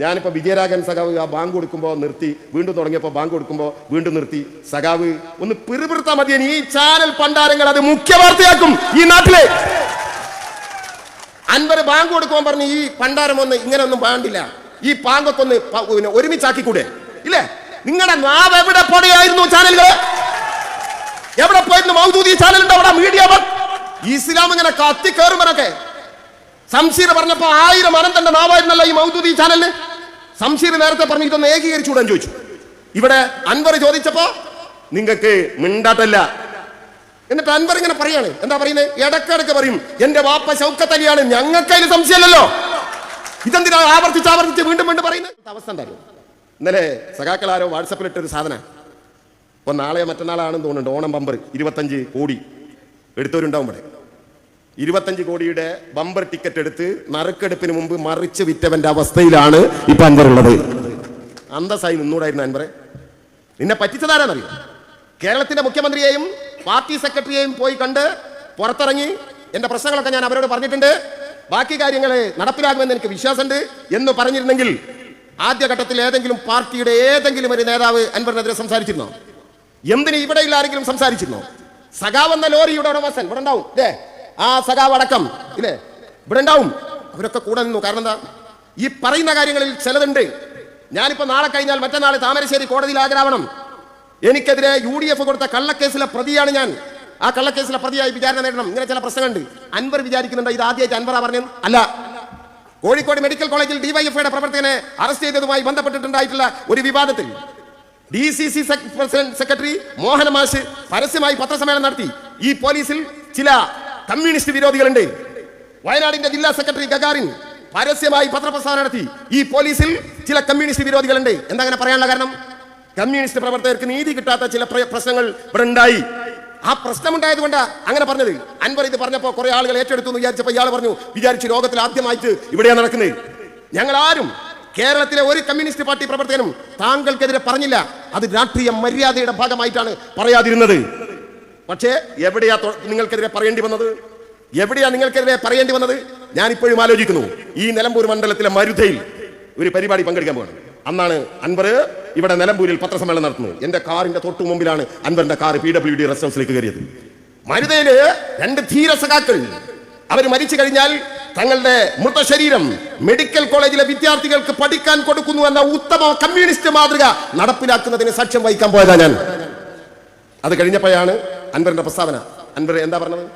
ഞാനിപ്പോ വിജയരാഘവൻ സഖാവ് ആ ബാങ്ക് കൊടുക്കുമ്പോൾ നിർത്തി വീണ്ടും തുടങ്ങിയപ്പോൾ ബാങ്ക് കൊടുക്കുമ്പോൾ വീണ്ടും നിർത്തി. സഖാവ് ഒന്ന് പിറുപിറുത്താൽ മതി ഈ ചാനൽ പണ്ടാരങ്ങൾ അത് മുഖ്യ വാർത്തയാക്കും ഈ നാട്ടിലെ. അൻവർ ബാങ്ക് കൊടുക്കുമ്പോൾ പറഞ്ഞ് ഈ പണ്ടാരം ഒന്ന് ഇങ്ങനെ ഒന്നും വേണ്ടില്ല ഈ പാങ്കൊക്കെ ഒന്ന് പിന്നെ ഒരുമിച്ചാക്കിക്കൂടെ? ഇല്ലേ? നിങ്ങളുടെ നാവ് എവിടെ പോടെയായിരുന്നു ചാനലുകൾ എവിടെ പോയിരുന്നു മൗദൂദി ചാനൽ ഉണ്ട് അവിടെ മീഡിയ ഇസ്ലാം ഇങ്ങനെ കത്തി കയറുമ്പോഴൊക്കെ സംശീർ പറഞ്ഞപ്പോ ആയിരം അനന്തന്റെ നാവായിരുന്നല്ലോ ഈ മൗദൂദി ചാനലിന്. സംശീർ നേരത്തെ പറഞ്ഞു ഇതൊന്ന് ഏകീകരിച്ചുകൂടാൻ ചോദിച്ചു. ഇവിടെ അൻവർ ചോദിച്ചപ്പോ നിങ്ങൾക്ക് മിണ്ടാട്ടല്ല. എന്നിട്ട് അൻവർ ഇങ്ങനെ പറയാണ്. എന്താ പറയുന്നത് ഇടക്കിടക്ക് പറയും എന്റെ വാപ്പ ശൗക്കത്തലിയാണ്. ഞങ്ങൾക്ക് അതിന് സംശയമല്ലല്ലോ. ഇതെന്തിനാ ആവർത്തിച്ച് ആവർത്തിച്ച് വീണ്ടും വീണ്ടും പറയുന്നത് അവസ്ഥ എന്തായാലും ഇന്നലെ സഖാക്കൾ ആരോ വാട്സപ്പിൽ ഇട്ടൊരു സാധന. ഇപ്പൊ നാളെ മറ്റന്നാളാണെന്ന് തോന്നുന്നുണ്ട്. ഓണം പമ്പർ ഇരുപത്തഞ്ച് കോടി എടുത്തവരുണ്ടാവും ഇവിടെ. ഇരുപത്തഞ്ച് കോടിയുടെ ബമ്പർ ടിക്കറ്റ് എടുത്ത് നറുക്കെടുപ്പിന് മുമ്പ് മറിച്ച് വിറ്റവന്റെ അവസ്ഥയിലാണ് ഇപ്പൊ അൻവർ ഉള്ളത്. അന്തസ്സായി നിന്നൂടായിരുന്നു അൻവറെ. നിന്നെ പറ്റിച്ചതാരാന്നറിയോ? കേരളത്തിന്റെ മുഖ്യമന്ത്രിയെയും പാർട്ടി സെക്രട്ടറിയെയും പോയി കണ്ട് പുറത്തിറങ്ങി എന്റെ പ്രശ്നങ്ങളൊക്കെ ഞാൻ അവരോട് പറഞ്ഞിട്ടുണ്ട്. ബാക്കി കാര്യങ്ങൾ നടപ്പിലാകുമെന്ന് എനിക്ക് വിശ്വാസമുണ്ട് എന്ന് പറഞ്ഞിരുന്നെങ്കിൽ ആദ്യഘട്ടത്തിൽ ഏതെങ്കിലും പാർട്ടിയുടെ ഏതെങ്കിലും ഒരു നേതാവ് അൻവറിനെതിരെ സംസാരിച്ചിരുന്നോ? എന്തിന് ഇവിടെയുള്ള ആരെങ്കിലും സംസാരിച്ചിരുന്നോ? സഖാവെന്ന ലോറിയുടെ ഉടമസ്ഥൻ ഇവിടെ ഉണ്ടാവും. ആ സഖാവ് അടക്കം. ഇല്ലേ? ഇവിടെ ഉണ്ടാവും. അവരൊക്കെ കൂടെ നിന്നു. കാരണം എന്താ? ഈ പറയുന്ന കാര്യങ്ങളിൽ ചിലതുണ്ട്. ഞാനിപ്പോ നാളെ കഴിഞ്ഞാൽ മറ്റന്നാൾ താമരശ്ശേരി കോടതിയിൽ ഹാജരാവണം. എനിക്കെതിരെ യു ഡി എഫ് കൊടുത്ത കള്ളക്കേസിലെ പ്രതിയാണ് ഞാൻ. ആ കള്ളക്കേസിലെ പ്രതിയായി വിചാരണ നേടണം. ഇങ്ങനെ ചില പ്രശ്നങ്ങളുണ്ട്. അൻവർ വിചാരിക്കുന്നുണ്ട്? ഇത് ആദ്യമായിട്ട് അൻവറാ പറഞ്ഞു അല്ല. കോഴിക്കോട് മെഡിക്കൽ കോളേജിൽ ഡിവൈഎഫ്ഐയുടെ പ്രവർത്തകനെ അറസ്റ്റ് ചെയ്തതുമായി ബന്ധപ്പെട്ടിട്ടുണ്ടായിട്ടുള്ള ഒരു വിവാദത്തിൽ D C C president secretary മോഹനമാഷ് പരസ്യമായി പത്രസമ്മേളനം നടത്തി. ഈ പോലീസിൽ ചില കമ്മ്യൂണിസ്റ്റ് വിരോധികളുണ്ട്. വയനാടിന്റെ ജില്ലാ സെക്രട്ടറി ഗഗാറിൻ പരസ്യമായി പത്രപ്രസ്ഥാനം നടത്തി. ഈ പോലീസിൽ ചില കമ്മ്യൂണിസ്റ്റ് വിരോധികളുണ്ട്. എന്താ അങ്ങനെ പറയാനുള്ള കാരണം? കമ്മ്യൂണിസ്റ്റ് പ്രവർത്തകർക്ക് നീതി കിട്ടാത്ത ചില പ്രശ്നങ്ങൾ ഇവിടെ ഉണ്ടായി. ആ പ്രശ്നമുണ്ടായത് കൊണ്ട് അങ്ങനെ പറഞ്ഞത്. അൻവർ ഇത് പറഞ്ഞപ്പോ കുറെ ആളുകൾ ഏറ്റെടുത്തു എന്ന് വിചാരിച്ചപ്പോ ഇയാൾ പറഞ്ഞു വിചാരിച്ചു ലോകത്തിൽ ആദ്യമായിട്ട് ഇവിടെയാണ് നടക്കുന്നത്. ഞങ്ങൾ ആരും കേരളത്തിലെ ഒരു കമ്മ്യൂണിസ്റ്റ് പാർട്ടി പ്രവർത്തകനും താങ്കൾക്കെതിരെ പറഞ്ഞില്ല. അത് രാഷ്ട്രീയ മര്യാദയുടെ ഭാഗമായിട്ടാണ് പറയാതിരുന്നത്. പക്ഷേ എവിടെയാ നിങ്ങൾക്കെതിരെ പറയേണ്ടി വന്നത്? എവിടെയാ നിങ്ങൾക്കെതിരെ പറയേണ്ടി വന്നത്? ഞാൻ ഇപ്പോഴും ആലോചിക്കുന്നു. ഈ നിലമ്പൂർ മണ്ഡലത്തിലെ മരുതയിൽ ഒരു പരിപാടി പങ്കെടുക്കാൻ പോകണം അന്നാണ് അൻവർ ഇവിടെ നിലമ്പൂരിൽ പത്രസമ്മേളനം നടത്തുന്നത്. എന്റെ കാറിന്റെ തൊട്ടു മുമ്പിലാണ് അൻവറിന്റെ car P W D rest ഹൗസിലേക്ക് കയറിയത്. മരുതയിൽ രണ്ട് ധീര സഖാക്കൾ. അവർ മരിച്ചു കഴിഞ്ഞാൽ തങ്ങളുടെ മൃതശരീരം മെഡിക്കൽ കോളേജിലെ വിദ്യാർത്ഥികൾക്ക് പഠിക്കാൻ കൊടുക്കുന്നു എന്ന ഉത്തമ കമ്മ്യൂണിസ്റ്റ് മാതൃക നടപ്പിലാക്കുന്നതിന് സാക്ഷ്യം വഹിക്കാൻ പോയതാ ഞാൻ. അത് കഴിഞ്ഞപ്പോഴാണ് അൻവറിന്റെ പ്രസ്താവന. അൻവർ എന്താ പറഞ്ഞത്?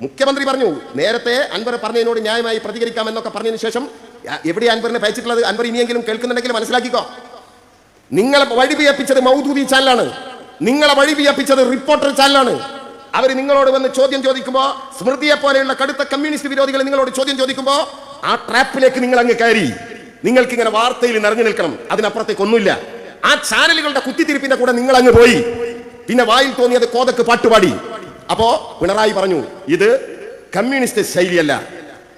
മുഖ്യമന്ത്രി പറഞ്ഞു നേരത്തെ അൻവർ പറഞ്ഞതിനോട് ന്യായമായി പ്രതികരിക്കാം എന്നൊക്കെ പറഞ്ഞതിന് ശേഷം എവിടെ അൻവറിനെ ഭയച്ചിട്ടുള്ളത് അൻവർ ഇനിയെങ്കിലും കേൾക്കുന്നുണ്ടെങ്കിൽ മനസ്സിലാക്കിക്കോ. നിങ്ങളെ വഴി വിയപ്പിച്ചത് മൗദൂദി ചാനലാണ്. നിങ്ങളെ വഴി വിയപ്പിച്ചത് റിപ്പോർട്ടർ ചാനലാണ്. അവർ നിങ്ങളോട് വന്ന് ചോദ്യം ചോദിക്കുമ്പോൾ സ്മൃതിയെ പോലെയുള്ള കടുത്ത കമ്മ്യൂണിസ്റ്റ് വിരോധികൾ നിങ്ങളോട് ചോദ്യം ചോദിക്കുമ്പോൾ ആ ട്രാപ്പിലേക്ക് നിങ്ങൾ അങ്ങ് കയറി. നിങ്ങൾക്ക് ഇങ്ങനെ വാർത്തയിൽ നിറഞ്ഞു നിൽക്കണം. അതിനപ്പുറത്തേക്ക് ഒന്നുമില്ല. ആ ചാനലുകളുടെ കുത്തിത്തിരിപ്പിന്റെ കൂടെ നിങ്ങൾ അങ്ങ് പോയി. പിന്നെ വായിൽ തോന്നിയത് കോതക്ക് പാട്ടുപാടി. അപ്പോ പിണറായി പറഞ്ഞു ഇത് കമ്മ്യൂണിസ്റ്റ് ശൈലിയല്ല.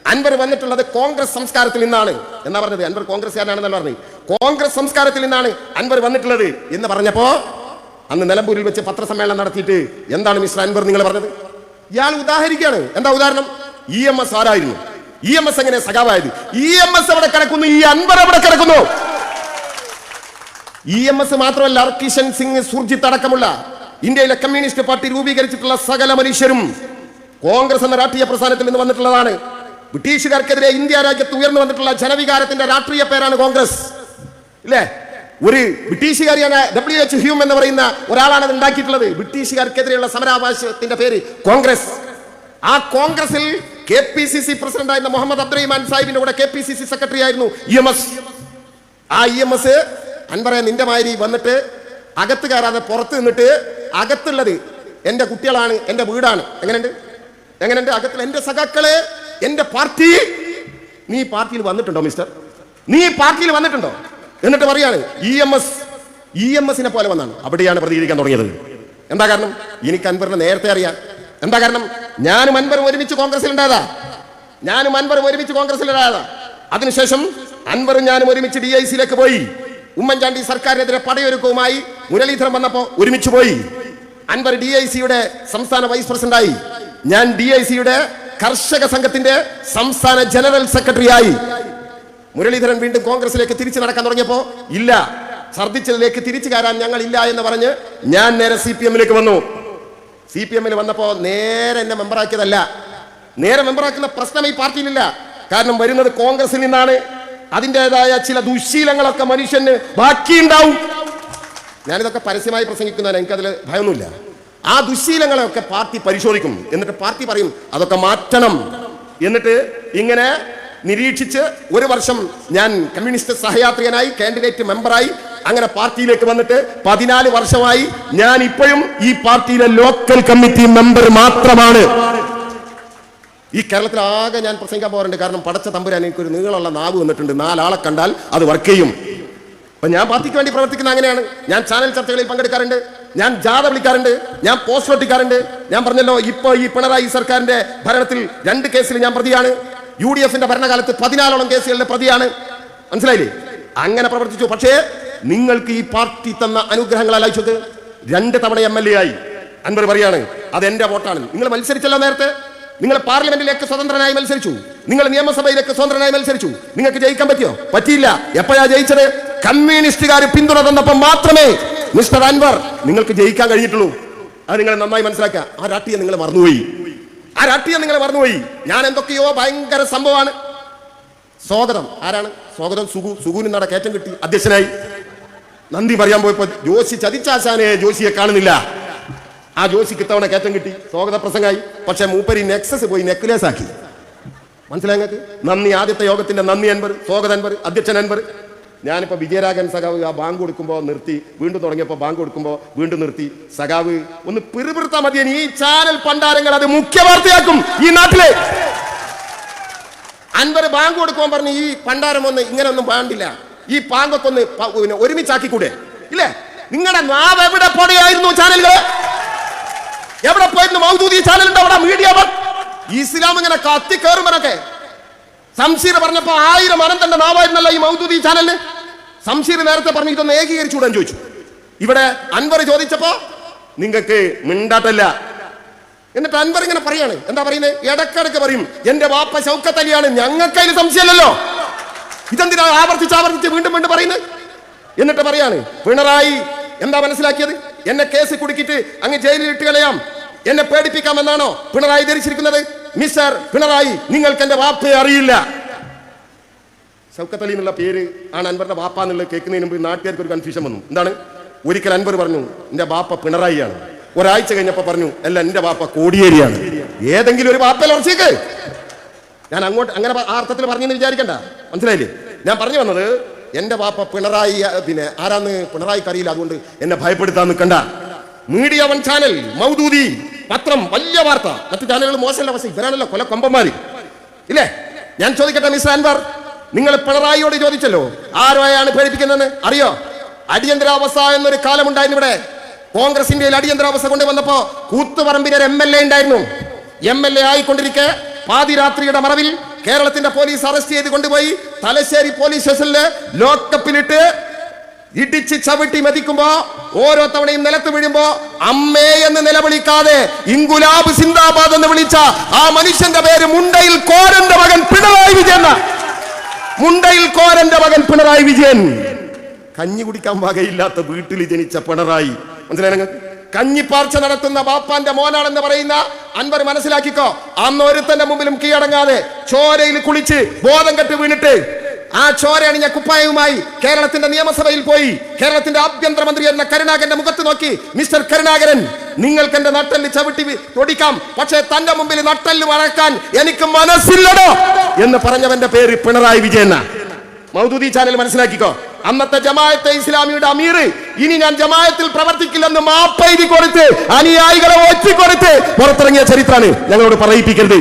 അൻവർ വന്നിട്ടുള്ളത് കോൺഗ്രസ് സംസ്കാരത്തിൽ നിന്നാണ്. എന്നാ പറഞ്ഞത്? അൻവർ കോൺഗ്രസ്സുകാരനാണെന്നല്ല പറഞ്ഞത്. കോൺഗ്രസ് സംസ്കാരത്തിൽ നിന്നാണ് അൻവർ വന്നിട്ടുള്ളത് എന്ന് പറഞ്ഞപ്പോ അന്ന് നിലമ്പൂരിൽ വെച്ച് പത്രസമ്മേളനം നടത്തിയിട്ട് എന്താണ് മിസ്റ്റർ അൻവർ നിങ്ങൾ പറഞ്ഞത്? ഇയാൾ ഉദാഹരിക്കുകയാണ്. എന്താ ഉദാഹരണം? ഇ എം എസ് ആരായിരുന്നു? ഇ എം എസ് എങ്ങനെ സഖാവായത്? ഇ എം എസ് എവിടെ കിടക്കുന്നു? ഈ അൻവർ എവിടെ കിടക്കുന്നു? ഇ എം എസ് മാത്രമല്ല കിഷൻ സിംഗ് സുർജിത്ത് അടക്കമുള്ള ഇന്ത്യയിലെ കമ്മ്യൂണിസ്റ്റ് പാർട്ടി രൂപീകരിച്ചിട്ടുള്ള സകല മനുഷ്യരും കോൺഗ്രസ് എന്ന രാഷ്ട്രീയ പ്രസ്ഥാനത്തിൽ നിന്ന് വന്നിട്ടുള്ളതാണ്. ബ്രിട്ടീഷുകാർക്കെതിരെ ഇന്ത്യ രാജ്യത്ത് ഉയർന്നു വന്നിട്ടുള്ള ജനവികാരത്തിന്റെ രാഷ്ട്രീയ പേരാണ് കോൺഗ്രസ്. ഇല്ലേ? ഒരു ബ്രിട്ടീഷുകാരിയാണ് ഡബ്ല്യു എച്ച് ഹ്യൂം എന്ന് പറയുന്ന ഒരാളാണ് ഉണ്ടാക്കിയിട്ടുള്ളത്. ബ്രിട്ടീഷുകാർക്കെതിരെയുള്ള സമരാവകാശത്തിന്റെ പേര് കോൺഗ്രസ്. ആ കോൺഗ്രസിൽ K P C C president ആയിരുന്ന മുഹമ്മദ് അബ്ദുറഹിമാൻ സാഹിബിന്റെ കൂടെ K P C C secretary ആയിരുന്നു ഇ എം എസ്. ആ ഇ എം എസ് അൻപറ നിന്റെ മാതിരി വന്നിട്ട് അകത്ത് കയറാതെ പുറത്ത് നിന്നിട്ട് അകത്തുള്ളത് എന്റെ കുട്ടികളാണ് എന്റെ വീടാണ്. എങ്ങനെയുണ്ട്? എങ്ങനെയുണ്ട്? അകത്തുള്ള എന്റെ സഖാക്കളെ എന്റെ പാർട്ടി. നീ പാർട്ടിയിൽ വന്നിട്ടുണ്ടോ മിസ്റ്റർ നീ പാർട്ടിയിൽ വന്നിട്ടുണ്ടോ? എന്നിട്ട് പറയാണ് E M S E M എസിനെ പോലെ വന്നാണ്. അവിടെയാണ് പ്രതികരിക്കാൻ തുടങ്ങിയത്. എന്താ കാരണം? എനിക്ക് അൻവറിനെ നേരത്തെ അറിയാം. എന്താ കാരണം? ഞാനും അൻവറും ഒരുമിച്ച് കോൺഗ്രസിൽ ഉണ്ടായതാ. ഞാനും അൻവറും ഒരുമിച്ച് കോൺഗ്രസിൽ ഉണ്ടായതാ. അതിനുശേഷം അൻവറും ഞാനും ഒരുമിച്ച് ഡി ഐ സിയിലേക്ക് പോയി. ഉമ്മൻചാണ്ടി സർക്കാരിനെതിരെ പടയൊരുക്കവുമായി മുരളീധരൻ വന്നപ്പോൾ ഒരുമിച്ച് പോയി. അൻവർ ഡി ഐ സിയുടെ സംസ്ഥാന വൈസ് പ്രസിഡന്റായി. ഞാൻ ഡി ഐ സിയുടെ കർഷക സംഘത്തിന്റെ സംസ്ഥാന ജനറൽ സെക്രട്ടറി ആയി മുരളീധരൻ വീണ്ടും കോൺഗ്രസിലേക്ക് തിരിച്ചു നടക്കാൻ തുടങ്ങിയപ്പോ ഇല്ല ഛർദിച്ചതിലേക്ക് തിരിച്ചു കയറാൻ ഞങ്ങൾ ഇല്ല എന്ന് പറഞ്ഞ് ഞാൻ നേരെ സി പി എമ്മിലേക്ക് വന്നു. സി പി എമ്മിൽ വന്നപ്പോ നേരെ എന്നെ മെമ്പറാക്കിയതല്ല. നേരെ മെമ്പറാക്കുന്ന പ്രശ്നം ഈ പാർട്ടിയിലില്ല. കാരണം വരുന്നത് കോൺഗ്രസിൽ നിന്നാണ്. അതിന്റെതായ ചില ദുശീലങ്ങളൊക്കെ മനുഷ്യന് ബാക്കിയുണ്ടാവും. ഞാനിതൊക്കെ പരസ്യമായി പ്രസംഗിക്കുന്നതിന് എനിക്കതിൽ ഭയമൊന്നുമില്ല. ആ ദുശീലങ്ങളെയൊക്കെ പാർട്ടി പരിശോധിക്കും. എന്നിട്ട് പാർട്ടി പറയും അതൊക്കെ മാറ്റണം. എന്നിട്ട് ഇങ്ങനെ നിരീക്ഷിച്ച് ഒരു വർഷം ഞാൻ കമ്മ്യൂണിസ്റ്റ് സഹയാത്രികനായി കാൻഡിഡേറ്റ് മെമ്പറായി അങ്ങനെ പാർട്ടിയിലേക്ക് വന്നിട്ട് പതിനാല് വർഷമായി ഞാൻ ഇപ്പോഴും ഈ പാർട്ടിയിലെ ലോക്കൽ കമ്മിറ്റി മെമ്പർ മാത്രമാണ്. ഈ കേരളത്തിൽ ആകെ ഞാൻ പ്രസംഗിക്കാൻ പോകാറുണ്ട്. കാരണം പടച്ച തമ്പുരാൻ എനിക്കൊരു നീളമുള്ള നാവ് വന്നിട്ടുണ്ട് നാലാളെ കണ്ടാൽ അത് വർക്ക് ചെയ്യും. അപ്പൊ ഞാൻ പാർട്ടിക്ക് വേണ്ടി പ്രവർത്തിക്കുന്ന അങ്ങനെയാണ്. ഞാൻ ചാനൽ ചർച്ചകളിൽ പങ്കെടുക്കാറുണ്ട്. ഞാൻ ജാഥ വിളിക്കാറുണ്ട്. ഞാൻ പോസ്റ്റ് ഒട്ടിക്കാറുണ്ട്. ഞാൻ പറഞ്ഞല്ലോ ഇപ്പൊ ഈ പിണറായി സർക്കാരിന്റെ ഭരണത്തിൽ രണ്ട് കേസിൽ ഞാൻ പ്രതിയാണ്. യു ഡി എഫിന്റെ ഭരണകാലത്ത് പതിനാലോളം കേസുകളിലെ പ്രതിയാണ്. മനസ്സിലായില്ലേ? അങ്ങനെ പ്രവർത്തിച്ചു. പക്ഷേ നിങ്ങൾക്ക് ഈ പാർട്ടി തന്ന അനുഗ്രഹങ്ങൾ അയച്ചത് രണ്ട് തവണ എം എൽ എ ആയി. അൻവർ പറയാണ് അത് എന്റെ വോട്ടാണ്. നിങ്ങൾ മത്സരിച്ചല്ലോ നേരത്തെ? നിങ്ങൾ പാർലമെന്റിലേക്ക് സ്വതന്ത്രനായി മത്സരിച്ചു. നിങ്ങൾ നിയമസഭയിലേക്ക് സ്വതന്ത്രനായി മത്സരിച്ചു. നിങ്ങൾക്ക് ജയിക്കാൻ പറ്റിയോ? പറ്റിയില്ല. എപ്പോഴാ ജയിച്ചത്? കമ്മ്യൂണിസ്റ്റുകാർ പിന്തുണ തന്നപ്പോൾ മാത്രമേ മിസ്റ്റർ അൻവർ നിങ്ങൾക്ക് ജയിക്കാൻ കഴിഞ്ഞിട്ടുള്ളൂ. അത് നിങ്ങൾ നന്നായി മനസ്സിലാക്കുക. ആ രാഷ്ട്രീയം നിങ്ങൾ മറന്നുപോയി. ആ രാഷ്ട്രീയം നിങ്ങൾ മറന്നുപോയി. ഞാൻ എന്തൊക്കെയോ ഭയങ്കര സംഭവമാണ്. സ്വാഗതം. ആരാണ്? സ്വാഗതം സുഗു സുഗുവിന് നട കയറ്റം കിട്ടി. അധ്യക്ഷനായി. നന്ദി പറയാൻ പോയപ്പോ ജോഷി ചതിച്ചാശാനെ ജോഷിയെ കാണുന്നില്ല. ആ ജോഷിക്ക് ഇത്തവണ കയറ്റം കിട്ടി. സ്വാഗത പ്രസംഗമായി. പക്ഷെ മൂപ്പരി നെക്സസ് പോയി നെക്ലേസ് ആക്കി. മനസ്സിലായി നിങ്ങൾക്ക്? നന്ദി. ആദ്യത്തെ യോഗത്തിന്റെ നന്ദി അൻപർ സ്വാഗത അൻപർ അധ്യക്ഷൻ അൻപർ ഞാനിപ്പോ വിജയരാഘവൻ സഖാവ് ആ ബാങ്ക് കൊടുക്കുമ്പോൾ നിർത്തി വീണ്ടും തുടങ്ങിയപ്പോൾ ബാങ്ക് കൊടുക്കുമ്പോൾ വീണ്ടും നിർത്തി. സഖാവ് ഒന്ന് പിറുപിറുത്താൽ മതി ഈ ചാനൽ പണ്ടാരങ്ങൾ അത് മുഖ്യ വാർത്തയാക്കും ഈ നാട്ടിലെ. അൻപർ ബാങ്ക് കൊടുക്കുമ്പോൾ പറഞ്ഞ് ഈ പണ്ടാരം ഒന്ന് ഇങ്ങനെ ഒന്നും പാണ്ടില്ല ഈ പാങ്കൊക്കെ ഒന്ന് പിന്നെ ഒരുമിച്ചാക്കിക്കൂടെ? ഇല്ലേ? നിങ്ങളുടെ നാവ് എവിടെ പോടെയായിരുന്നു ചാനലുകൾ എവിടെ പോയിരുന്നു മൗദൂദി ചാനൽ ഉണ്ട് അവിടെ മീഡിയ ഇസ്ലാം ഇങ്ങനെ കത്തി കയറുമ്പോഴൊക്കെ സംശീർ പറഞ്ഞപ്പോ ആയിരം അനന്തന്റെ നാവായിരുന്നല്ലോ ഈ മൗദൂദി ചാനലിന്. സംശീർ നേരത്തെ പറഞ്ഞിട്ടൊന്ന് ഏകീകരിച്ചു കൂടാൻ ചോദിച്ചു. ഇവിടെ അൻവർ ചോദിച്ചപ്പോ നിങ്ങൾക്ക് മിണ്ടാട്ടല്ല. എന്നിട്ട് അൻവർ ഇങ്ങനെ പറയാണ്. എന്താ പറയുന്നത് ഇടക്കിടക്ക് പറയും എന്റെ വാപ്പ ശൗക്കത്തലിയാണ് ഞങ്ങൾക്ക് അതിൽ സംശയമല്ലല്ലോ. ഇതെന്തിനാ ആവർത്തിച്ച് ആവർത്തിച്ച് വീണ്ടും വീണ്ടും പറയുന്നത് എന്നിട്ട് പറയാണ് പിണറായി എന്താ മനസ്സിലാക്കിയത്? എന്നെ കേസ് കുടുക്കിയിട്ട് അങ്ങ് ജയിലിൽ ഇട്ട് കളയാം. എന്നെ പേടിപ്പിക്കാമെന്നാണോ പിണറായി ധരിച്ചിരിക്കുന്നത്? മിസ്റ്റർ പിണറായി നിങ്ങൾക്ക് എന്റെ വാപ്പയെ അറിയില്ല. ഷൗക്കത്ത് അലി എന്നുള്ള പേര് ആണ് അൻവറിന്റെ ബാപ്പ എന്നുള്ളത് കേൾക്കുന്നതിന് മുമ്പ് നാട്ടുകാർക്ക് ഒരു കൺഫ്യൂഷൻ വന്നു. എന്താണ്? ഒരിക്കൽ അൻവർ പറഞ്ഞു എന്റെ ബാപ്പ പിണറായിയാണ്. ഒരാഴ്ച കഴിഞ്ഞപ്പോ പറഞ്ഞു അല്ല എന്റെ ബാപ്പ കോടിയേരിയാണ്. ഏതെങ്കിലും ഒരു ബാപ്പ ഉറച്ചേക്ക്? ഞാൻ അങ്ങോട്ട് അങ്ങനെ ആ അർത്ഥത്തിൽ പറഞ്ഞെന്ന് വിചാരിക്കണ്ട. മനസ്സിലായില്ലേ? ഞാൻ പറഞ്ഞു വന്നത് എന്റെ ബാപ്പ പിണറായി പിന്നെ ആരാന്ന് പിണറായിക്ക് അറിയില്ല അതുകൊണ്ട് എന്നെ ഭയപ്പെടുത്താൻ നിൽക്കണ്ട. മീഡിയ വൺ ചാനൽ മൗദൂദി പത്രം വലിയ വാർത്ത. മറ്റു ചാനലുകൾ മോശമല്ല പക്ഷേ ഇവരാണല്ലോ കൊല കൊമ്പന്മാര് ഇല്ലേ? ഞാൻ ചോദിക്കട്ടെ മിസ്റ്റർ അൻവർ? നിങ്ങൾ പിണറായിയോട് ചോദിച്ചല്ലോ ആരോയാണ് പേടിപ്പിക്കുന്നതെന്ന്? അറിയോ? അടിയന്തരാവസ്ഥ എന്നൊരു കാലമുണ്ടായിരുന്നു ഇവിടെ. കോൺഗ്രസ് ഇന്ത്യയിൽ അടിയന്തരാവസ്ഥ കൊണ്ടുവന്നപ്പോ കൂത്തുപറമ്പിന് ഒരു എം എൽ എ ഉണ്ടായിരുന്നു. എം എൽ എ ആയിക്കൊണ്ടിരിക്കെ പാതിരാത്രിയുടെ മറവിൽ കേരളത്തിന്റെ പോലീസ് അറസ്റ്റ് ചെയ്ത് കൊണ്ടുപോയി തലശ്ശേരി പോലീസ് സ്റ്റേഷനിൽ ലോക്കപ്പിലിട്ട് ഇടിച്ച് ചവിട്ടി മതിക്കുമ്പോ ഓരോ തവണയും നിലത്ത് വീഴുമ്പോ അമ്മേ എന്ന് നിലവിളിക്കാതെ ഇംഗുലാബ് സിന്ദാബാദ് എന്ന് വിളിച്ച ആ മനുഷ്യന്റെ പേര് മുണ്ടയിൽ കോരന്റെ മകൻ പിണറായി വിജയൻ. മുണ്ടയിൽ കോരന്റെ മകൻ പിണറായി വിജയൻ. കഞ്ഞി കുടിക്കാൻ വകയില്ലാത്ത വീട്ടിൽ ജനിച്ച പിണറായി. മനസ്സിലായി നിങ്ങൾക്ക്? കഞ്ഞിപ്പാർച്ച നടത്തുന്ന ബാപ്പാന്റെ മോനാണെന്ന് പറയുന്ന അൻവർ മനസ്സിലാക്കിക്കോ? അന്ന് ഒരുത്തന്റെ മുമ്പിലും കീഴടങ്ങാതെ ചോരയിൽ കുളിച്ച് ബോധം കെട്ട് വീണിട്ട് ആ ചോര അണിഞ്ഞ കുപ്പായവുമായി കേരളത്തിന്റെ നിയമസഭയിൽ പോയി കേരളത്തിന്റെ ആഭ്യന്തരമന്ത്രി എന്ന കരുണാകരന്റെ മുഖത്ത് നോക്കി മിസ്റ്റർ കരുണാകരൻ നിങ്ങൾക്ക് എന്റെ നട്ടൽ ചവിട്ടി തൊടിക്കാം പക്ഷേ തന്റെ മുമ്പിൽ നട്ടൽ വളർക്കാൻ എനിക്ക് മനസ്സില്ലടോ എന്ന് പറഞ്ഞവന്റെ പേര് പിണറായി വിജയന മൗദൂദി ചാനൽ മനസ്സിലാക്കിക്കോ. അന്നത്തെ ജമായത്തെ ഇസ്ലാമിയുടെ അമീർ ഇനി ഞാൻ ജമായത്തിൽ പ്രവർത്തിക്കില്ലെന്ന് മാപ്പെഴുതി കൊടുത്ത് അനുയായികളെ ഒറ്റിക്കൊടുത്ത് പുറത്തിറങ്ങിയ ചരിത്രമാണ് ഞങ്ങളോട് പറയിപ്പിക്കരുത്.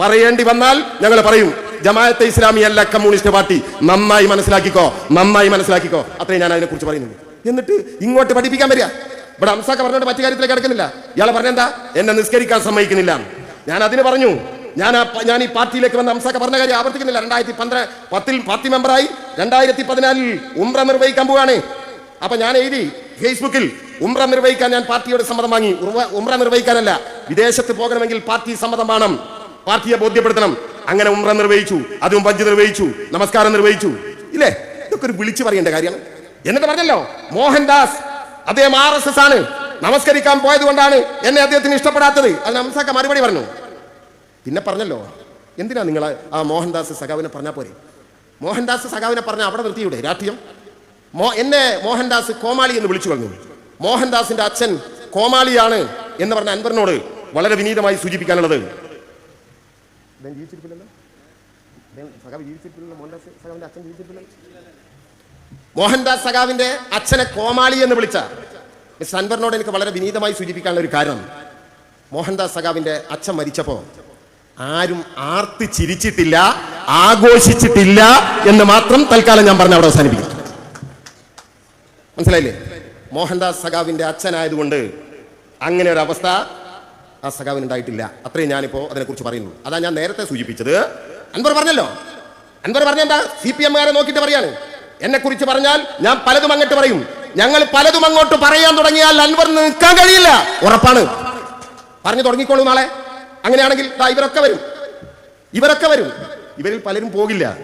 പറയേണ്ടി വന്നാൽ ഞങ്ങൾ പറയും. ജമാഅത്തെ ഇസ്ലാമി അല്ല കമ്മ്യൂണിസ്റ്റ് പാർട്ടി. നന്നായി മനസ്സിലാക്കിക്കോ നന്നായി മനസ്സിലാക്കിക്കോ. അത്രയും ഞാൻ അതിനെ കുറിച്ച് പറയുന്നത് എന്നിട്ട് ഇങ്ങോട്ട് പഠിപ്പിക്കാൻ വരിക. ഇവിടെ അംസാക്ക പറഞ്ഞോണ്ട് മറ്റു കാര്യത്തിലേക്ക് കിടക്കുന്നില്ല ഇയാളെ പറഞ്ഞെന്താ? എന്നെ നിസ്കരിക്കാൻ സമ്മതിക്കുന്നില്ല. ഞാൻ അതിന് പറഞ്ഞു. ഞാൻ ഞാൻ ഈ പാർട്ടിയിലേക്ക് വന്ന അംസാക്ക പറഞ്ഞ കാര്യം ആവർത്തിക്കുന്നില്ല. രണ്ടായിരത്തി പന്ത്രണ്ട് പത്തിൽ പാർട്ടി മെമ്പറായി. രണ്ടായിരത്തി പതിനാലിൽ ഉംറ നിർവഹിക്കാൻ പോവാണ്. അപ്പൊ ഞാൻ എഴുതി ഫേസ്ബുക്കിൽ ഉംറ നിർവഹിക്കാൻ ഞാൻ പാർട്ടിയുടെ സമ്മതം വാങ്ങി. ഉംറ നിർവഹിക്കാനല്ല. വിദേശത്ത് പോകണമെങ്കിൽ പാർട്ടി സമ്മതം വേണം. പാർട്ടിയെ ബോധ്യപ്പെടുത്തണം. അങ്ങനെ ഉമ്ര നിർവഹിച്ചു അതും പഞ്ച് നിർവഹിച്ചു നമസ്കാരം നിർവഹിച്ചു. ഇല്ലേ? ഇതൊക്കെ ഒരു വിളിച്ചു പറയേണ്ട കാര്യമാണ് എന്നിട്ട് പറഞ്ഞല്ലോ മോഹൻദാസ് അദ്ദേഹം ആർ എസ് എസ് ആണ്. നമസ്കരിക്കാൻ പോയത് കൊണ്ടാണ് എന്നെ അദ്ദേഹത്തിന് ഇഷ്ടപ്പെടാത്തത്. അത് നമസ്കാരം മറുപടി പറഞ്ഞു. പിന്നെ പറഞ്ഞല്ലോ എന്തിനാ നിങ്ങൾ ആ മോഹൻദാസ് സഖാവിനെ പറഞ്ഞാൽ പോരെ? മോഹൻദാസ് സഖാവിനെ പറഞ്ഞാൽ അവിടെ നിർത്തിയൂടെ രാഷ്ട്രീയം? മോ എന്നെ മോഹൻദാസ് കോമാളി എന്ന് വിളിച്ചു പറഞ്ഞു. മോഹൻദാസിന്റെ അച്ഛൻ കോമാളിയാണ് എന്ന് പറഞ്ഞ അൻവറിനോട് വളരെ വിനീതമായി സൂചിപ്പിക്കാനുള്ളത്. ഇദ്ദേഹം ജീവിച്ചിരിപ്പില്ലല്ലോ? അദ്ദേഹം സഖാവ് ജീവിച്ചിരിപ്പില്ലല്ലോ? മോഹൻദാസ് സഖാവിന്റെ അച്ഛൻ ജീവിച്ചിരിപ്പില്ലല്ലോ? മോഹൻദാസ് അച്ഛനെ കോമാളി എന്ന് വിളിച്ച മിസ് അൻവറിനോട് എനിക്ക് വളരെ വിനീതമായി സൂചിപ്പിക്കാനുള്ള ഒരു കാരണം മോഹൻദാസ് സഖാവിന്റെ അച്ഛൻ മരിച്ചപ്പോ ആരും ആർത്ത് ചിരിച്ചിട്ടില്ല ആഘോഷിച്ചിട്ടില്ല എന്ന് മാത്രം തൽക്കാലം ഞാൻ പറഞ്ഞ അവിടെ അവസാനിപ്പിക്കും മനസ്സിലായില്ലേ മോഹൻദാസ് സഖാവിന്റെ അച്ഛനായതുകൊണ്ട് അങ്ങനെ ഒരു അവസ്ഥ ആ സഖാവിന് ഉണ്ടായിട്ടില്ല. അത്രയും ഞാനിപ്പോ അതിനെക്കുറിച്ച് പറയുന്നു അതാ ഞാൻ നേരത്തെ സൂചിപ്പിച്ചത്. അൻവർ പറഞ്ഞല്ലോ. അൻവർ പറഞ്ഞെന്താ സി പി എമ്മുകാരെ നോക്കിയിട്ട് പറയാണ്. എന്നെ കുറിച്ച് പറഞ്ഞാൽ ഞാൻ പലതും അങ്ങോട്ട് പറയും. ഞങ്ങൾ പലതും അങ്ങോട്ട് പറയാൻ തുടങ്ങിയാൽ അൻവർ നിൽക്കാൻ കഴിയില്ല. ഉറപ്പാണ്. പറഞ്ഞു തുടങ്ങിക്കോളൂ നാളെ. അങ്ങനെയാണെങ്കിൽ ഇവരൊക്കെ വരും. ഇവരൊക്കെ വരും. ഇവരിൽ പലരും പോകില്ല.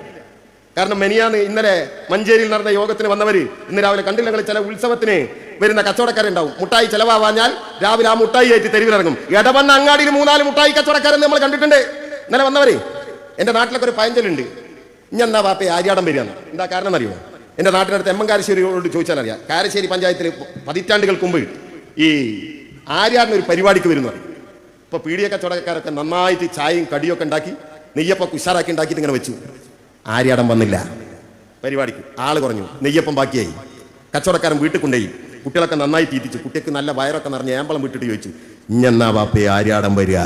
കാരണം മെനിയാന്ന് ഇന്നലെ മഞ്ചേരിയിൽ നടന്ന യോഗത്തിന് വന്നവര് ഇന്ന് രാവിലെ കണ്ടില്ല ഞങ്ങൾ ചില ഉത്സവത്തിന് വരുന്ന കച്ചവടക്കാരുണ്ടാവും. മുട്ടായി ചെലവാഞ്ഞാൽ രാവിലെ ആ മുട്ടായി ആയിട്ട് തെരുവിലിറങ്ങും. ഇടവന്ന അങ്ങാടിയിൽ മൂന്നാൽ മുട്ടായി കച്ചവടക്കാരെന്ന് നമ്മൾ കണ്ടിട്ടുണ്ട്. ഇന്നലെ വന്നവര്. എന്റെ നാട്ടിലൊക്കെ ഒരു പഴഞ്ചലുണ്ട് ഇനി എന്നാ വാപ്പയെ ആര്യാടം വരികയാണ് എന്താ കാരണം എന്നറിയോ എന്റെ നാട്ടിനടുത്ത് എമ്മങ്കാരശ്ശേരിയോട് ചോദിച്ചാൽ അറിയാം കാരശ്ശേരി പഞ്ചായത്തിൽ പതിറ്റാണ്ടുകൾക്ക് മുമ്പ് ഈ ആര്യാടിന് ഒരു പരിപാടിക്ക് വരുന്നു ഇപ്പൊ പീഡിയ കച്ചവടക്കാരൊക്കെ നന്നായിട്ട് ചായയും കടിയൊക്കെ ഉണ്ടാക്കി നെയ്യപ്പൊക്കെ ഉഷാറാക്കി ഉണ്ടാക്കിയിട്ട് ഇങ്ങനെ വെച്ചു. ആര്യാടം വന്നില്ല. പരിപാടിക്ക്. ആൾ കുറഞ്ഞു. നെയ്യപ്പം ബാക്കിയായി. കച്ചവടക്കാരൻ വീട്ടിൽ കൊണ്ടുപോയി. കുട്ടികളൊക്കെ നന്നായി തീറ്റിച്ചു കുട്ടിക്ക് നല്ല വയറൊക്കെ നിറഞ്ഞ് ഏമ്പളം വിട്ടിട്ട് ചോദിച്ചു ഇഞ്ഞെന്നാ ബാപ്പേ ആര്യാടം വരിക?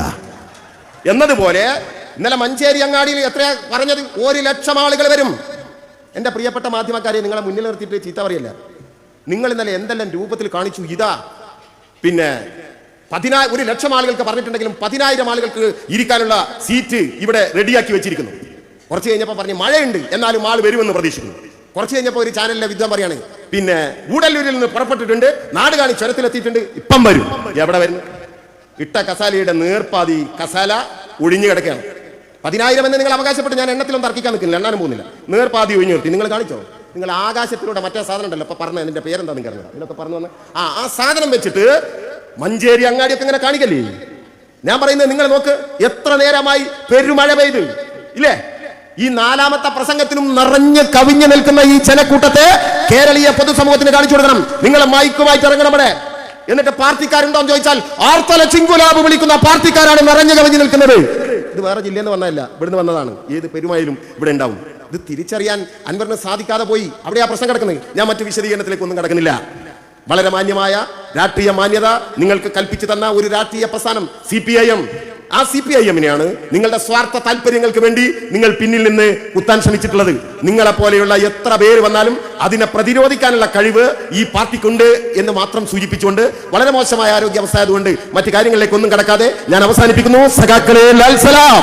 എന്നതുപോലെ ഇന്നലെ മഞ്ചേരി അങ്ങാടിയിൽ എത്രയാ പറഞ്ഞത്? ഒരു ലക്ഷം ആളുകൾ വരും. എന്റെ പ്രിയപ്പെട്ട മാധ്യമക്കാരെ നിങ്ങളെ മുന്നിൽ നിർത്തിയിട്ട് ചീത്ത പറയല്ല? നിങ്ങൾ ഇന്നലെ എന്തെല്ലാം രൂപത്തിൽ കാണിച്ചു? ഇതാ. പിന്നെ പതിനാ ഒരു ലക്ഷം ആളുകൾക്ക് പറഞ്ഞിട്ടുണ്ടെങ്കിലും പതിനായിരം ആളുകൾക്ക് ഇരിക്കാനുള്ള സീറ്റ് ഇവിടെ റെഡിയാക്കി വെച്ചിരിക്കുന്നു. കുറച്ച് കഴിഞ്ഞപ്പോൾ പറഞ്ഞു മഴയുണ്ട് എന്നാലും ആൾ വരുമെന്ന് പ്രതീക്ഷിക്കുന്നു. കുറച്ച് കഴിഞ്ഞപ്പോൾ ഒരു ചാനലിലെ വിദ്വാൻ പറയാണ് പിന്നെ ഗൂഡല്ലൂരിൽ നിന്ന് പുറപ്പെട്ടിട്ടുണ്ട് നാട് കാണി ചുരത്തിലെത്തിയിട്ടുണ്ട് ഇപ്പം വരും. എവിടെ വരും ഇട്ട കസാലയുടെ നേർപ്പാതി കസാല ഒഴിഞ്ഞു കിടക്കുകയാണ്. പതിനായിരം എന്ന് നിങ്ങൾ അവകാശപ്പെട്ട് ഞാൻ എണ്ണത്തിലൊന്നും തർക്കിക്കാൻ നിൽക്കുന്നില്ല എണ്ണാനും പോകുന്നില്ല. നേർപ്പാതി ഒഴിഞ്ഞു നിർത്തി. നിങ്ങൾ കാണിച്ചോ? നിങ്ങൾ ആകാശത്തിലൂടെ മറ്റേ സാധനം ഉണ്ടല്ലോ ഇപ്പൊ പറഞ്ഞ അതിന്റെ പേരെന്താ നിങ്ങൾ ഇതിലൊക്കെ പറഞ്ഞു വന്ന് ആ ആ സാധനം വെച്ചിട്ട് മഞ്ചേരി അങ്ങാടിയൊക്കെ ഇങ്ങനെ കാണിക്കല്ലേ? ഞാൻ പറയുന്നത് നിങ്ങൾ നോക്ക് എത്ര നേരമായി പെരുമഴ പെയ്ത് ഇല്ലേ? ഈ നാലാമത്തെ പ്രസംഗത്തിനും നിറഞ്ഞ് കവിഞ്ഞു നിൽക്കുന്ന ഈ ജനക്കൂട്ടത്തെ കേരളീയ പൊതുസമൂഹത്തിന് കാണിച്ചു കൊടുക്കണം. നിങ്ങൾ മൈക്കുമായിട്ട് ഇറങ്ങണം അവിടെ. എന്നിട്ട് പാർട്ടിക്കാരുണ്ടോ എന്ന് ചോദിച്ചാൽ ആർത്തല ചിങ്കുലാബ് വിളിക്കുന്ന പാർട്ടിക്കാരാണ് നിറഞ്ഞു കവിഞ്ഞു നിൽക്കുന്നത്. ഇത് വേറെ ജില്ല എന്ന് വന്നതല്ല ഇവിടുന്ന് വന്നതാണ്. ഏത് പെരുമായാലും ഇവിടെ ഉണ്ടാവും. ഇത് തിരിച്ചറിയാൻ അൻവറിന് സാധിക്കാതെ പോയി. അവിടെ ആ പ്രശ്നം കിടക്കുന്നത്. ഞാൻ മറ്റു വിശദീകരണത്തിലേക്ക് ഒന്നും കിടക്കുന്നില്ല. വളരെ മാന്യമായ രാഷ്ട്രീയ മാന്യത നിങ്ങൾക്ക് കൽപ്പിച്ചു തന്ന ഒരു രാഷ്ട്രീയ പ്രസ്ഥാനം സി പി ഐ എം. ആ സി പി ഐ എമ്മിനെയാണ് നിങ്ങളുടെ സ്വാർത്ഥ താല്പര്യങ്ങൾക്ക് വേണ്ടി നിങ്ങൾ പിന്നിൽ നിന്ന് കുത്താൻ ശ്രമിച്ചിട്ടുള്ളത്. നിങ്ങളെ പോലെയുള്ള എത്ര പേര് വന്നാലും അതിനെ പ്രതിരോധിക്കാനുള്ള കഴിവ് ഈ പാർട്ടിക്കുണ്ട് എന്ന് മാത്രം സൂചിപ്പിച്ചുകൊണ്ട് വളരെ മോശമായ ആരോഗ്യാവസ്ഥ ആയതുകൊണ്ട് മറ്റു കാര്യങ്ങളിലേക്കൊന്നും കടക്കാതെ ഞാൻ അവസാനിപ്പിക്കുന്നു. സഖാക്കളെ ലാൽ സലാം.